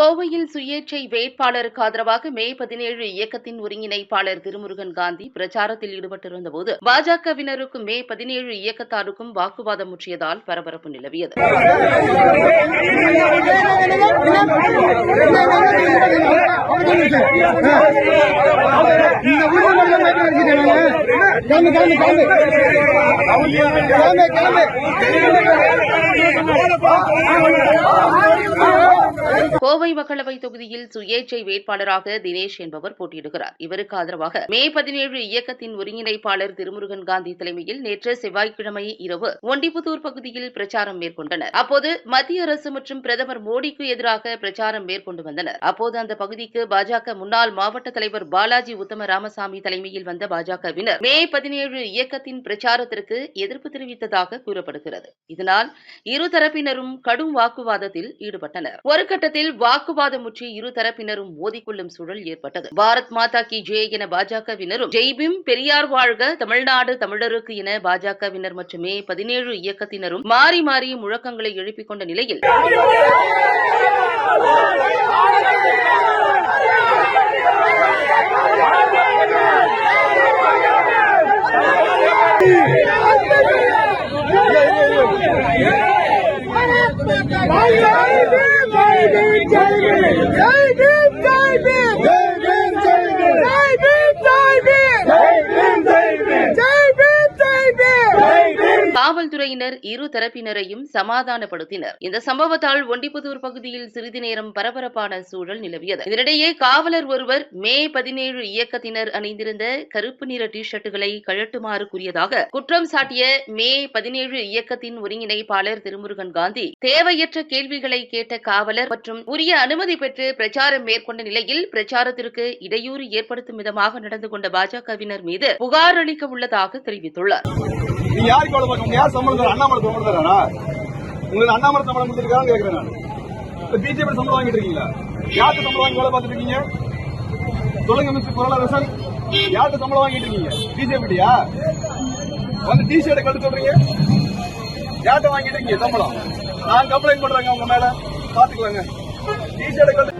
கோவையில் சுயேட்சை வேட்பாளருக்கு ஆதரவாக மே பதினேழு இயக்கத்தின் ஒருங்கிணைப்பாளர் திருமுருகன் காந்தி பிரச்சாரத்தில் ஈடுபட்டிருந்தபோது பாஜகவினருக்கும் மே பதினேழு இயக்கத்தாருக்கும் வாக்குவாதம் முற்றியதால் பரபரப்பு நிலவியது. கிளம்பு கிளம்பு கிளம்பு கிளம்பு கோவை மக்களவை தொகுதியில் சுயேட்சை வேட்பாளராக தினேஷ் என்பவர் போட்டியிடுகிறார். இவருக்கு ஆதரவாக மே பதினேழு இயக்கத்தின் ஒருங்கிணைப்பாளர் திருமுருகன் காந்தி தலைமையில் நேற்று செவ்வாய்க்கிழமை இரவு ஒண்டிபுத்தூர் பகுதியில் பிரச்சாரம் மேற்கொண்டனர். அப்போது மத்திய அரசு மற்றும் பிரதமர் மோடிக்கு எதிராக பிரச்சாரம் மேற்கொண்டு வந்தனர். அப்போது அந்த பகுதிக்கு பாஜக முன்னாள் மாவட்ட தலைவர் பாலாஜி உத்தம ராமசாமி தலைமையில் வந்த பாஜகவினர் மே பதினேழு இயக்கத்தின் பிரச்சாரத்திற்கு எதிர்ப்பு தெரிவித்ததாக கூறப்படுகிறது. இதனால் இருதரப்பினரும் கடும் வாக்குவாதத்தில் ஈடுபட்டனர். ஒரு கட்டத்தில் வாக்குவாதம் முற்றி இருதரப்பினரும் மோதிக்கொள்ளும் சூழல் ஏற்பட்டது. பாரத் மாதா கி ஜே என பாஜகவினரும் ஜெய்பீம் பெரியார் வாழ்க தமிழ்நாடு தமிழருக்கு என பாஜகவினர் மட்டுமே பதினேழு இயக்கத்தினரும் மாறி மாறி முழக்கங்களை எழுப்பிக் கொண்ட நிலையில் జై భీమ్ జై భీమ్ காவல்துறையினர் இரு தரப்பினரையும் சமாதானப்படுத்தினர். இந்த சம்பவத்தால் ஒண்டிபுதூர் பகுதியில் சிறிது நேரம் பரபரப்பான சூழல் நிலவியது. இதனிடையே காவலர் ஒருவர் மே பதினேழு இயக்கத்தினர் அணிந்திருந்த கருப்பு நிற டி ஷர்ட்டுகளை கழட்டுமாறு கூறியதாக குற்றம் சாட்டிய மே பதினேழு இயக்கத்தின் ஒருங்கிணைப்பாளர் திருமுருகன் காந்தி தேவையற்ற கேள்விகளை கேட்ட காவலர் மற்றும் உரிய அனுமதி பெற்று பிரச்சாரம் மேற்கொண்ட நிலையில் பிரச்சாரத்திற்கு இடையூறு ஏற்படுத்தும் விதமாக நடந்து கொண்ட பாஜகவினர் மீது புகார் அளிக்க உள்ளதாக தெரிவித்துள்ளார். நீங்க யாருக்கு வேலை பார்க்க யார் சம்பளம் தர அண்ணாமலை சம்பளம் தராரா உங்களுக்கு அண்ணாமலை சம்பளம் கொடுத்துருக்கான்னு கேட்கிறேன் நான். இப்ப பிஜேபி சம்பளம் வாங்கிட்டு இருக்கீங்களா? யாருக்கு சம்பளம் வாங்கி வேலை பார்த்துட்டு இருக்கீங்க? சொல்லுங்க மிஸ்டர் குரலரசன். யாருக்கு சம்பளம் வாங்கிட்டு இருக்கீங்க? பிஜேபிடியா வந்து டி கழுத்து கட்டு சொல்றீங்க? யார்கிட்ட வாங்கிட்டு இருக்கீங்க சம்பளம்? நான் கம்ப்ளைண்ட் பண்றேங்க உங்க மேல. பாத்துக்கலாங்க. டி கழுத்து கட்டு